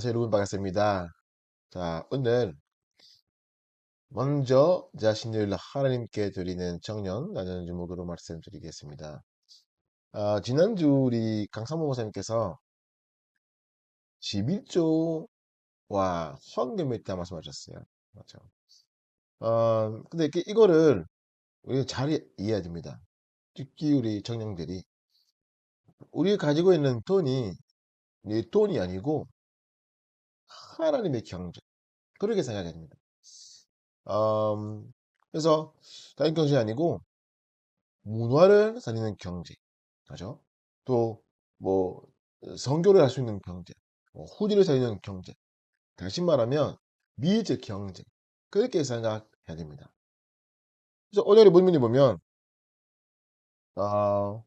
안녕하세요 여러분 반갑습니다. 자 오늘 먼저 자신을 하나님께 드리는 청년라는 제목으로 말씀드리겠습니다. 아, 지난주 우리 강사모 목사님께서 11조와 헌금에 있다 말씀하셨어요. 맞죠? 어, 근데 이거를 우리 잘 이해해야 됩니다. 특히 우리 청년들이 우리 가지고 있는 돈이 내 돈이 아니고 하나님의 경제 그렇게 생각해야 됩니다. 음, 그래서 다른 경제 아니고 문화를 살리는 경제, 그죠? 또뭐 성교를 할 수 있는 경제, 뭐 후대를 살리는 경제. 다시 말하면 미적 경제 그렇게 생각해야 됩니다. 그래서 오늘의 본문이 보면 어,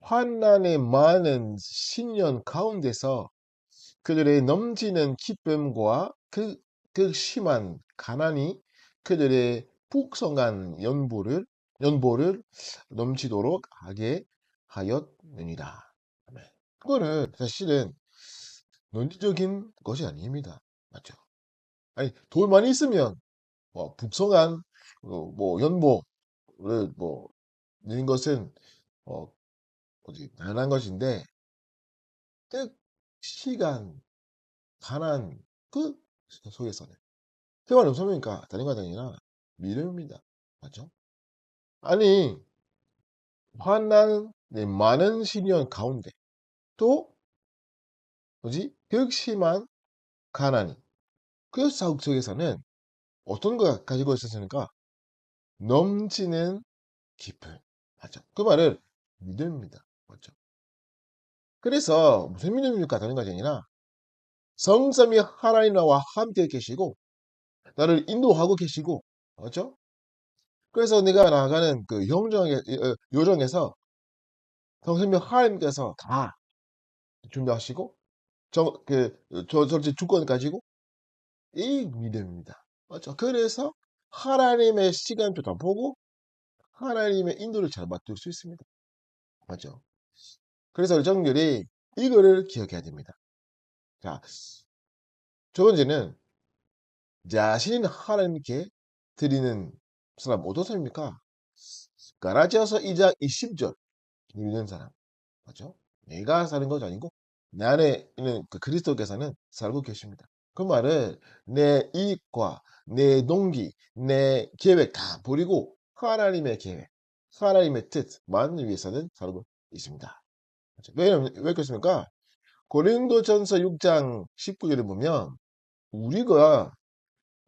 환난의 많은 신년 가운데서 그들의 넘치는 기쁨과 그, 그 심한 가난이 그들의 풍성한 연보를 연보를 넘치도록 하게 하였느니라. 그거는 사실은 논리적인 것이 아닙니다. 맞죠? 아니 돈 많이 있으면 뭐 풍성한 어, 뭐 연보를 뭐 넣는 것은 어 뭐지 당연한 것인데 뜻 시간 가난 그 속에서는 무슨 말입니까? 다른 거 아니라 믿음입니다. 맞죠? 아니 환난 네, 많은 시련 가운데 또 뭐지 극심한 가난이 그 사국 속에서는 어떤 거 가지고 있었습니까? 넘치는 기쁨 맞죠? 그 말은 믿음입니다. 맞죠? 그래서 무슨 믿음입니까? 다른 것이 아니라 성삼이 하나님 나와 함께 계시고 나를 인도하고 계시고 맞죠? 그래서 내가 나아가는 그 영정의 어, 요정에서 성삼이 하나님께서 다 준비하시고 저 그 저저 주권 가지고 이 믿음입니다. 맞죠? 그래서 하나님의 시간표 다 보고 하나님의 인도를 잘 맡을 수 있습니다. 맞죠? 그래서 정들이 이거를 기억해야 됩니다. 자, 두 번째는 자신인 하나님께 드리는 사람 어떤 사람입니까? 가라지아서 2장 20절 믿는 사람 맞죠? 내가 사는 것이 아니고 내 안에 있는 그 그리스도께서는 살고 계십니다. 그 말은 내 이익과 내 동기, 내 계획 다 버리고 하나님의 계획, 하나님의 뜻만을 위해서는 살고 있습니다. 왜, 왜 그렇습니까? 고린도전서 6장 19절에 보면 우리가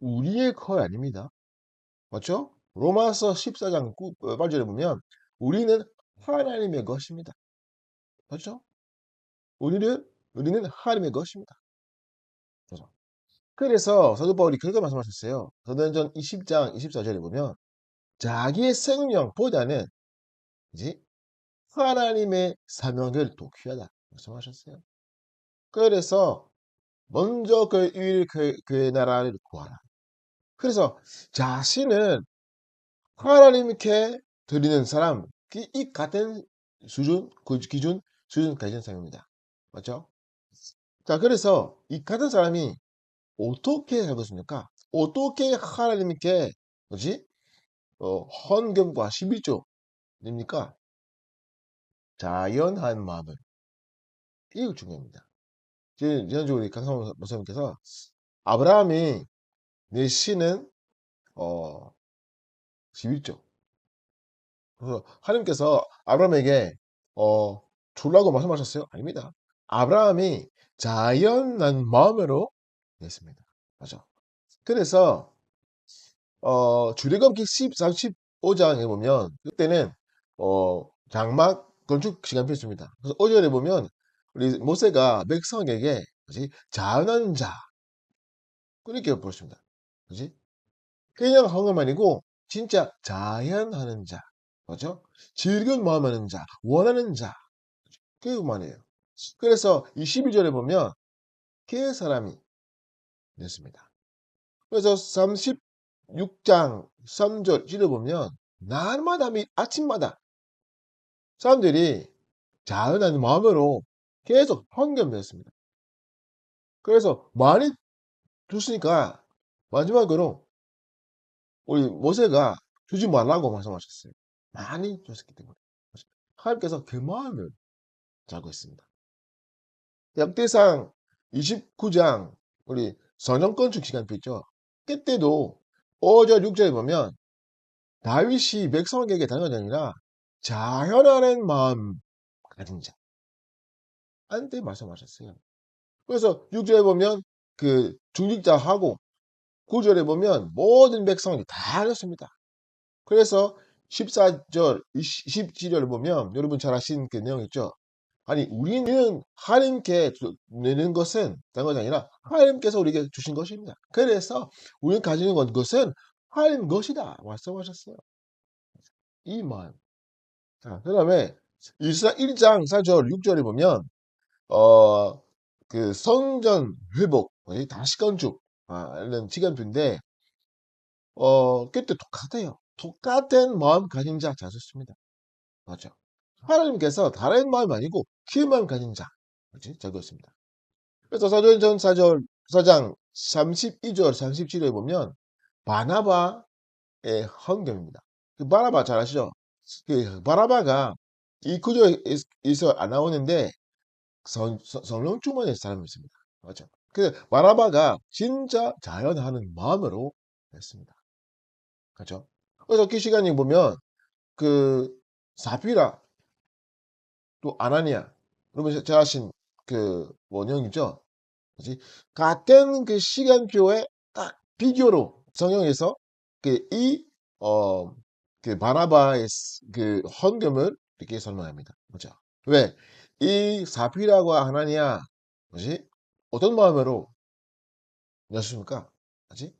우리의 것 아닙니다. 맞죠? 로마서 14장 9, 8절에 보면 우리는 하나님의 것입니다. 맞죠? 우리는 우리는 하나님의 것입니다. 그죠? 그래서 사도 바울이 그렇게 말씀하셨어요. 사도행전 20장 24절에 보면 자기의 생명보다는 이제 하나님의 사명을 더 귀하다 말씀하셨어요. 그래서 먼저 그 일, 그, 그의 나라를 구하라. 그래서 자신은 하나님께 드리는 사람, 이 같은 수준, 그 기준, 수준 가진 사람입니다. 맞죠? 자, 그래서 이 같은 사람이 어떻게 살고 있습니까? 어떻게 하나님께, 뭐지? 어, 헌금과 11조, 됩니까? 자연한 마음을. 이거 중요합니다. 지난주 우리 강성 목사님께서 아브라함이 내 신은 어 11조. 그래서 하나님께서 아브라함에게 어 주라고 말씀하셨어요? 아닙니다. 아브라함이 자연한 마음으로 냈습니다. 맞죠? 그래서 어 주례굽기 14, 15장에 보면 그때는 어 장막 건축 시간표였습니다. 그래서 오절에 보면 우리 모세가 백성에게 그지 자연한 자 그렇게 보였습니다. 그지 그냥 헌금 아니고 진짜 자연하는 자 맞죠? 즐거운 마음하는 자 원하는 자그 말이에요. 그래서 이 12절에 보면 그 사람이 냈습니다. 그래서 36장 3절 찔러보면 날마다 및 아침마다 사람들이 자연한 마음으로 계속 헌금했습니다. 그래서 많이 줬으니까 마지막으로 우리 모세가 주지 말라고 말씀하셨어요. 많이 줬기 때문에. 하나님께서 그 마음을 알고 있습니다. 역대상 29장 우리 선정 건축 시간표 있죠. 그때도 5절 6절에 보면 다윗이 백성에게 아니라 자연하는 마음 가진 자. 한테 말씀하셨어요. 그래서 6절에 보면 그 중직자하고 9절에 보면 모든 백성이 다 하셨습니다. 그래서 14절, 27절을 보면 여러분 잘 아시는 그 내용 있죠? 아니 우리는 하나님께 내는 것은 다른 것이 아니라 하나님께서 우리에게 주신 것입니다. 그래서 우리가 가지는 것은 하나님 것이다 말씀하셨어요. 이 마음. 자, 그 다음에 일사 1장 4절 6절에 보면 어 그 성전 회복 다시 건축 아, 이런 시간표인데 어 그때 똑같아요. 똑같은 마음 가진 자 자셨습니다. 맞죠? 하나님께서 다른 마음 아니고 그 마음 가진 자 그렇지? 적었습니다. 그래서 사도전 4절 4장 32절 37절에 보면 바나바의 헌금입니다. 그 바나바 잘 아시죠? 그 바나바가 이 구조에서 안 나오는데 성, 성령 충만의 사람이었습니다. 맞죠? 그 바나바가 진짜 자연하는 마음으로 했습니다. 그렇죠? 그래서 그 시간에 보면 그 사피라 또 아나니아 여러분 잘 아신 그 원형이죠. 같은 그 시간표에 딱 비교로 성경에서 그이 어, 그 바나바의 그 헌금을 이렇게 설명합니다. 그죠? 왜? 이 사피라와 하나니아, 뭐지? 어떤 마음으로 였습니까? 그지?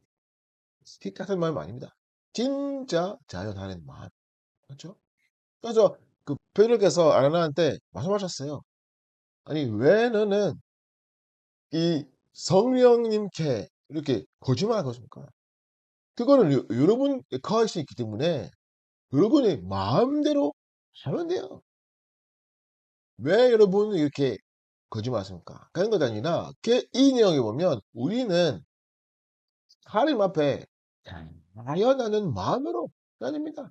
피 같은 마음 아닙니다. 진짜 자연하는 마음. 그렇죠? 그래서 그 베드로께서 아나니아한테 말씀하셨어요. 아니 왜 너는 이 성령님께 이렇게 거짓말하는 것입니까? 그거는 여, 여러분 수 있기 때문에 여러분이 마음대로 하면 돼요. 왜 여러분은 이렇게 거짓말하십니까? 그런 것 아니라 이 내용에 보면 우리는 하나님 앞에 자연하는 마음으로 다닙니다.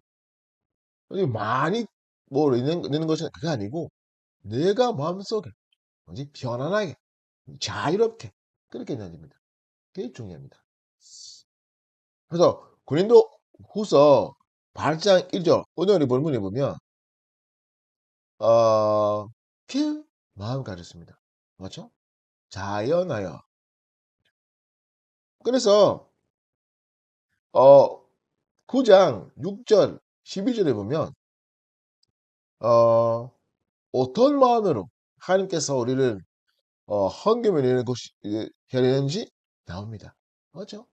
많이 뭐 내는, 내는 것이 그게 아니고 내가 마음속에 뭐지 편안하게 자유롭게 그렇게 됩니다. 그게 중요합니다. 그래서 고린도 후서 8장 1절 오늘 본문에 보면 어, 그 마음 가졌습니다. 맞죠? 자연하여. 그래서 어 9장 6절 12절에 보면 어 어떤 마음으로 하나님께서 우리를 어, 헌금을 내는 것이 되는지 나옵니다. 맞죠?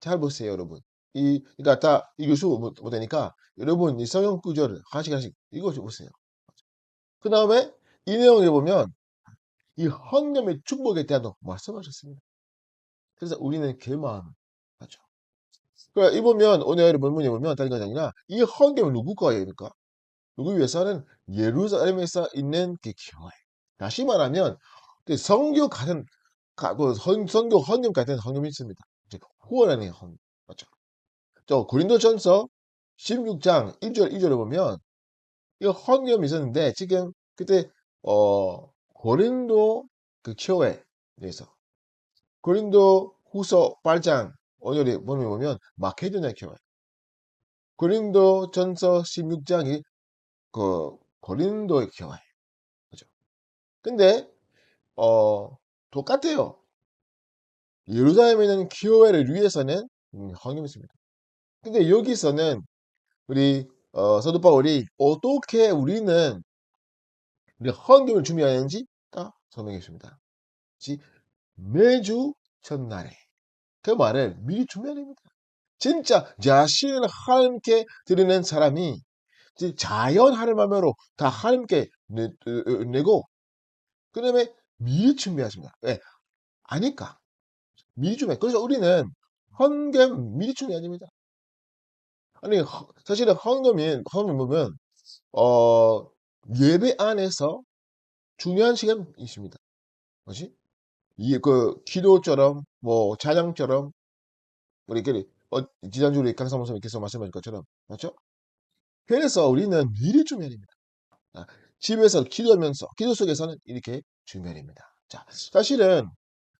잘 보세요, 여러분. 이, 그러니까 다 이길 수 못하니까 여러분 이 성경 구절을 하나씩 하나씩 읽어보세요. 그 다음에 이 내용에 보면 이 헌금의 축복에 대한 말씀하셨습니다. 그래서 우리는 그 마음 맞죠? 그러니까 이 보면 오늘 본문에 보면 다른 것이 아니라 이 헌금은 누구 거예요니까? 누구 위해서는 예루살렘에서 있는 그 교회. 다시 말하면 그 성교 같은 그 성교 헌금 같은 헌금이 있습니다. 후원하는 헌금 맞죠? 저 고린도전서 16장 1절 2절에 보면 이거 헌금이 있었는데 지금 그때 어 고린도 그 교회에서 고린도 후서 8장 오늘에 보면 마케도냐 교회 고린도 전서 16장이 그 고린도의 교회 그죠? 근데 어 똑같아요. 예루살렘에 있는 교회를 위해서는 음, 헌금이 있습니다 근데 여기서는 우리 어, 사도 바울이 어떻게 우리는 우리 헌금을 준비하는지 딱 설명해 줍니다. 매주 첫날에 그 말을 미리 준비해야 됩니다. 진짜 자신을 하나님께 드리는 사람이 자연 하나님으로 다 하나님께 내, 내고 그 다음에 미리 준비하십니다. 왜? 아니까 미리 준비해. 그래서 우리는 헌금 미리 준비해야 됩니다. 아니 사실은 헌금이 헌금 보면 어 예배 안에서 중요한 시간이 있습니다. 뭐지? 이그 기도처럼 뭐 찬양처럼 우리 그 어, 지난주 우리 강사 목사님께서 말씀하신 것처럼 맞죠? 그래서 우리는 미리 준비합니다. 아, 집에서 기도하면서 기도 속에서는 이렇게 준비합니다. 자, 사실은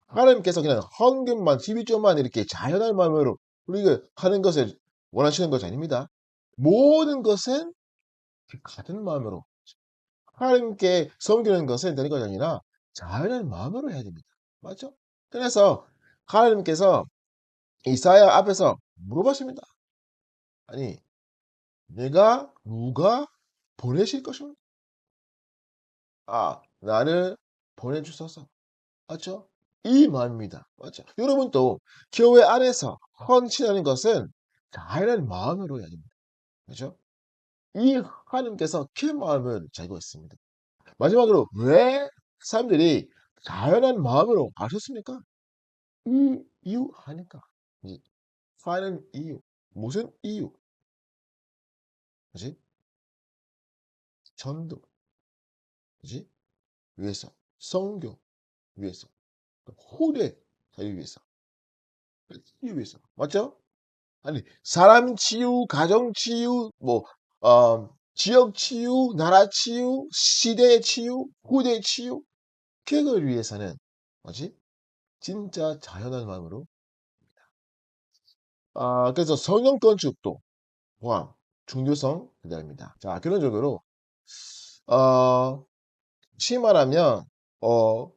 하나님께서 그냥 헌금만 12조만 이렇게 자연한 마음으로 우리가 하는 것을 원하시는 것이 아닙니다. 모든 것은 같은 마음으로 하나님께 섬기는 것은 되는 것이 아니라 자연한 마음으로 해야 됩니다. 맞죠? 그래서 하나님께서 이사야 앞에서 물어봤습니다. 아니, 내가 누가 보내실 것입니다. 아, 나를 보내주소서. 맞죠? 이 마음입니다. 맞죠? 여러분도 교회 안에서 헌신하는 것은 자연한 마음으로 해야 됩니다. 그렇죠? 이 하나님께서 그 마음을 잘고 있습니다. 마지막으로 왜 사람들이 자연한 마음으로 하셨습니까? 이 이유 하니까. 하는 이유. 무슨 이유? 그지? 전도. 그지? 위해서. 성교. 위해서. 후대 살기 위해서. 이 위해서. 맞죠? 아니, 사람 치유, 가정 치유, 뭐, 어, 지역 치유, 나라 치유, 시대 치유, 후대 치유. 그걸 위해서는, 뭐지? 진짜 자연한 마음으로. 아, 그래서 성령 건축도 포함, 중요성 기다립니다. 자, 결론적으로, 어, 시 말하면, 어,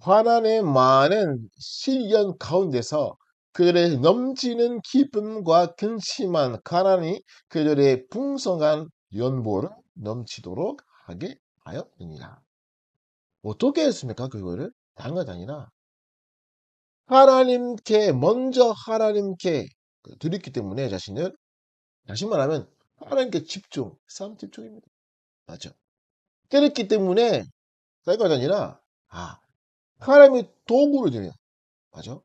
환란의 많은 시련 가운데서 그들의 넘치는 기쁨과 근심한 가난이 그들의 풍성한 연보를 넘치도록 하게 하였느니라. 어떻게 했습니까? 그거를? 당연히 아니라 하나님께 먼저 하나님께 드렸기 때문에 자신을 다시 말하면 하나님께 집중, 싸움 집중입니다. 맞죠? 그랬기 때문에 쌀 것이 아니라 아 하나님이 도구를 드려요. 맞죠?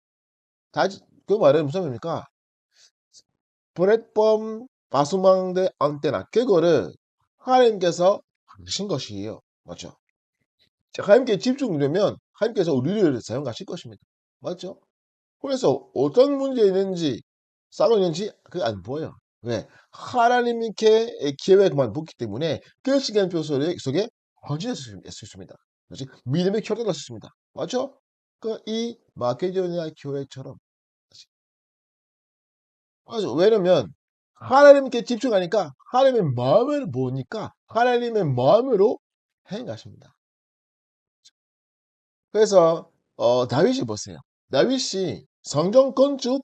다시 그 말은 무슨 말입니까? 플랫폼 바수망대 안테나 그거를 하나님께서 하신 것이에요. 맞죠? 하나님께 집중되면 하나님께서 우리를 사용하실 것입니다. 맞죠? 그래서 어떤 문제 있는지 싸고 있는지 그게 안 보여요. 왜? 하나님께 계획만 붙기 때문에 그 시간표 속에 헌신할 수 있습니다. 믿음의 결단할 수 있습니다. 맞죠? 그이 마케도니아 교회처럼. 왜냐면 하나님께 집중하니까 하나님의 마음을 보니까 하나님의 마음으로 행하십니다. 그래서 어, 다윗이 보세요. 다윗이 성전 건축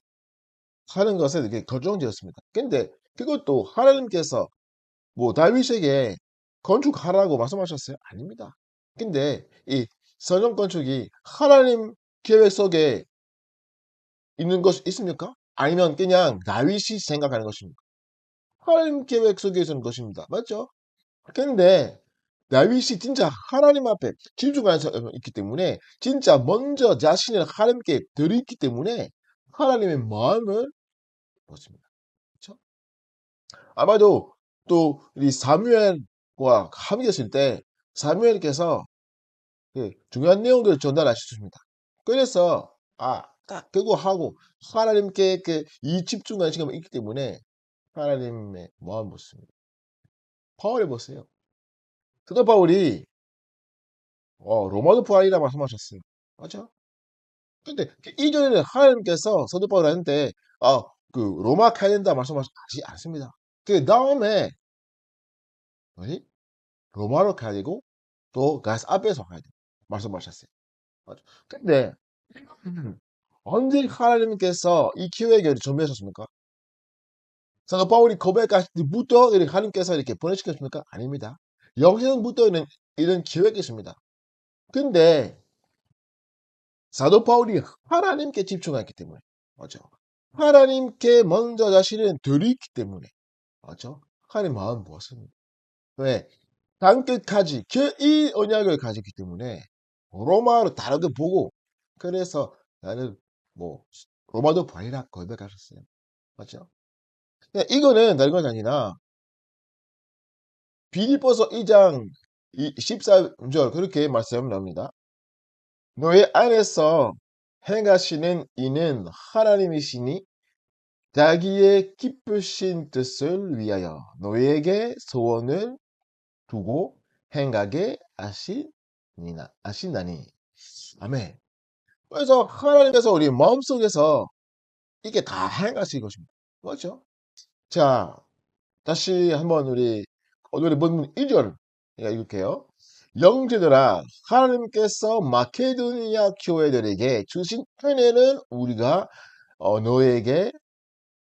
하는 것에 이렇게 결정지었습니다. 근데 그것도 하나님께서 뭐 다윗에게 건축하라고 말씀하셨어요? 아닙니다. 근데 이 성전 건축이 하나님 계획 속에 있는 것이 있습니까? 아니면 그냥 다윗이 생각하는 것입니까? 하나님 계획 속에 있는 것입니다. 맞죠? 근데 다윗이 진짜 하나님 앞에 집중하는 사람이 있기 때문에 진짜 먼저 자신을 하나님께 드렸기 때문에 하나님의 마음을 보습니다. 그렇죠? 아마도 또 이 사무엘과 함께 있을 때 사무엘께서 그 중요한 내용들을 전달하셨습니다. 그래서 아, 딱 그거 하고 하나님께 그 이 집중하는 시간이 있기 때문에 하나님의 마음 보습니다. 바울을 보세요. 사도 바울이 어, 로마도 부활이라 말씀하셨어요. 맞죠? 근데 그 이전에는 하나님께서 사도 바울한테 아, 그 로마 가야 된다 말씀하지 않습니다. 그 다음에 뭐지? 로마로 가야 되고 또 가스 앞에서 가야 돼 말씀하셨어요. 맞죠? 근데 언제 하나님께서 이 기획을 준비하셨습니까? 사도 바울이 고백할 때부터 하나님께서 이렇게 보내시켰습니까? 아닙니다. 영생부터 있는 이런 기획이 있습니다. 근데 사도 바울이 하나님께 집중했기 때문에 맞죠? 하나님께 먼저 자신을 드리기 때문에 맞죠? 하나님 마음 무엇입니다. 왜? 땅끝까지 그이 언약을 가지기 때문에 로마로 다르게 보고 그래서 나는 뭐 로마도 부활이라 고백하셨어요. 맞죠? 이거는 다른 건 아니라 비리버서 2장 14절 그렇게 말씀합니다. 너희 안에서 행하시는 이는 하나님이시니 자기의 기쁘신 뜻을 위하여 너희에게 소원을 두고 행하게 하시니나 하신다니. 아멘. 그래서 하나님께서 우리 마음속에서 이게 다 행하실 것입니다. 맞죠? 자, 다시 한번 우리 오늘의 본문 1절 읽을게요. 영제들아 하나님께서 마케도니아 교회들에게 주신 은혜는 우리가 어, 너에게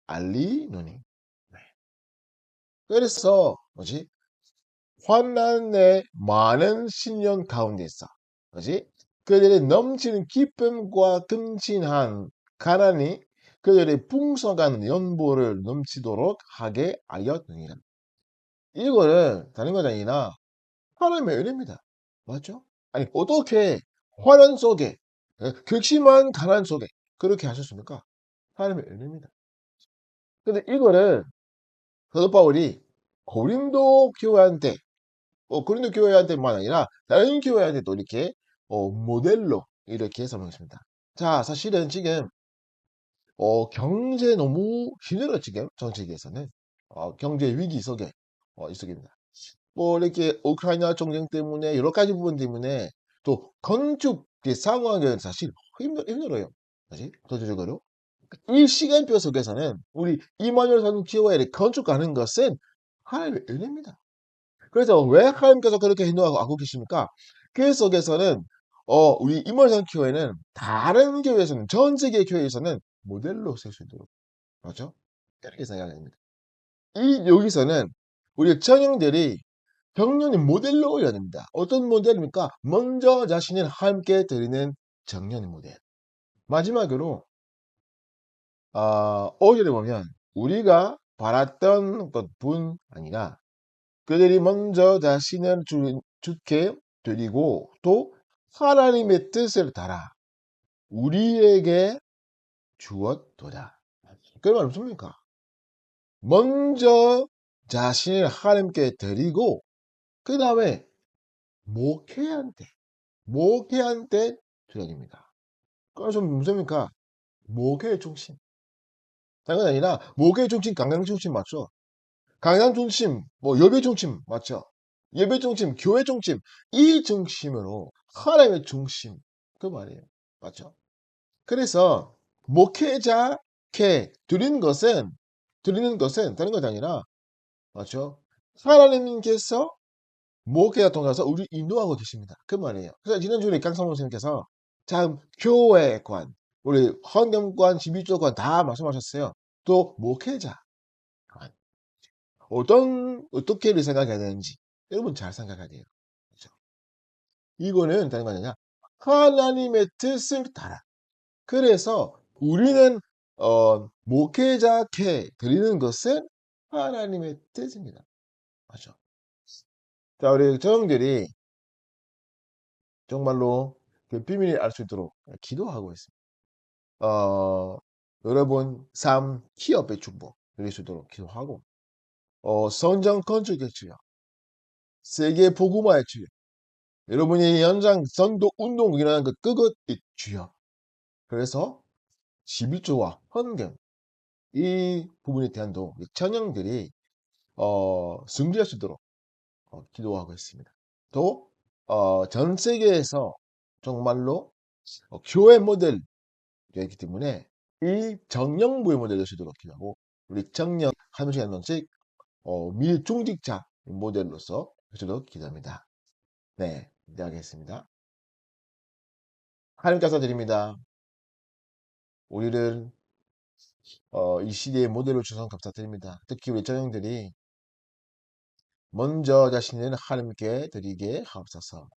알리노니. 네. 그래서 뭐지? 환난의 많은 신년 가운데서 뭐지? 그들의 넘치는 기쁨과 금진한 가난이 그들의 풍성한 연보를 넘치도록 하게 하였느니라. 이거는 다른 것 아니라 하나님의 은혜입니다. 맞죠? 아니 어떻게 환난 속에 예, 극심한 가난 속에 그렇게 하셨습니까? 하나님의 은혜입니다. 근데 이거를 사도 바울이 고린도 교회한테 어, 고린도 교회한테만 아니라 다른 교회한테도 이렇게 어, 모델로 이렇게 설명했습니다. 자, 사실은 지금 어, 경제 너무 힘들어 지금 정치계에서는 어, 경제 위기 속에 어, 있습니다. 뭐 이렇게 우크라이나 전쟁 때문에 여러 가지 부분 때문에 또 건축 상황은 사실 힘들, 힘들어요. 사실 전체적으로 이 시간표 속에서는 우리 사는 교회를 건축하는 것은 하나님의 은혜입니다. 그래서 왜 하나님께서 그렇게 행동하고 계십니까? 그 속에서는 어, 우리 이마누엘 교회는 다른 교회에서는 전 세계 교회에서는 모델로 쓸 수 있도록 맞죠? 그렇게 생각합니다. 이 여기서는 우리 청년들이 정년의 모델로 올려야 됩니다. 어떤 모델입니까? 먼저 자신을 함께 드리는 정년의 모델. 마지막으로 어, 5절에 보면 우리가 바랐던 분 아니라 그들이 먼저 자신을 주, 주께 드리고 또 하나님의 뜻을 따라 우리에게 주었도다. 그말 무엇입니까? 먼저 자신을 하나님께 드리고 그 다음에 목회한테 목회한테 드립니다. 그래서 무엇입니까? 목회 중심. 다른 건 아니라 목회 중심, 강강 중심 맞죠? 강강 중심, 뭐 예배 중심 맞죠? 예배 중심, 교회 중심 이 중심으로 하나님의 중심 그 말이에요. 맞죠? 그래서 목회자께 드리는 것은 드리는 것은 다른 것이 아니라 맞죠? 하나님께서 목회자 통해서 우리 인도하고 계십니다. 그 말이에요. 그래서 지난주에 강성모 선생님께서 참 교회관, 우리 환경관, 12조관 다 말씀하셨어요. 또 목회자 어떤 어떻게 생각해야 되는지 여러분 잘 생각해야 돼요. 이거는 다른 거 아니냐? 하나님의 뜻을 따라. 그래서 우리는 어, 목회자께 드리는 것은 하나님의 뜻입니다. 맞죠? 자, 우리 저형들이 정말로 그 비밀을 알 수 있도록 기도하고 있습니다. 어, 여러분 삶 기업의 축복 누릴 수 있도록 기도하고 어, 성장 건축의 주여 세계 복음화의 주여 여러분이 연장 선도 운동이라는 그 그것의 주여 그래서 12조와 헌금 이 부분에 대한도 청년들이 어, 승리할 수 있도록 어, 기도하고 있습니다. 또, 어, 전 세계에서 정말로 어, 교회 모델이기 때문에 이 정령부의 모델을 시도록 기도하고 우리 정령 한한 명씩 어, 밀중직자 모델로서 시도록 기도합니다. 네, 기도하겠습니다. 하나님 감사드립니다. 우리를 어, 이 시대의 모델로 주셔서 감사드립니다. 특히 정령들이 먼저 자신을 하나님께 드리게 하옵소서.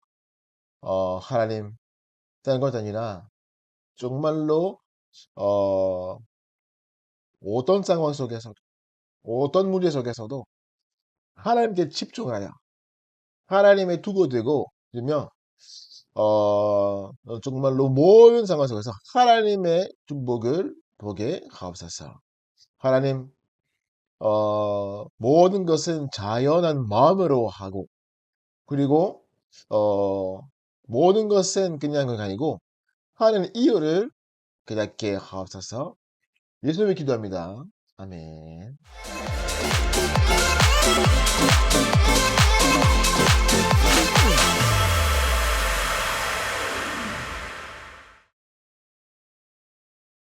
어, 하나님, 다른 것 아니라 정말로 어, 어떤 상황 속에서도 어떤 문제 속에서도 하나님께 집중하여 하나님의 두고 되고 그러면 어, 정말로 모든 상황 속에서 하나님의 축복을 보게 하옵소서. 하나님 어, 모든 것은 자연한 마음으로 하고 그리고 어, 모든 것은 그냥 그 아니고 하는 이유를 깨닫게 하옵소서. 예수님의 기도합니다. 아멘.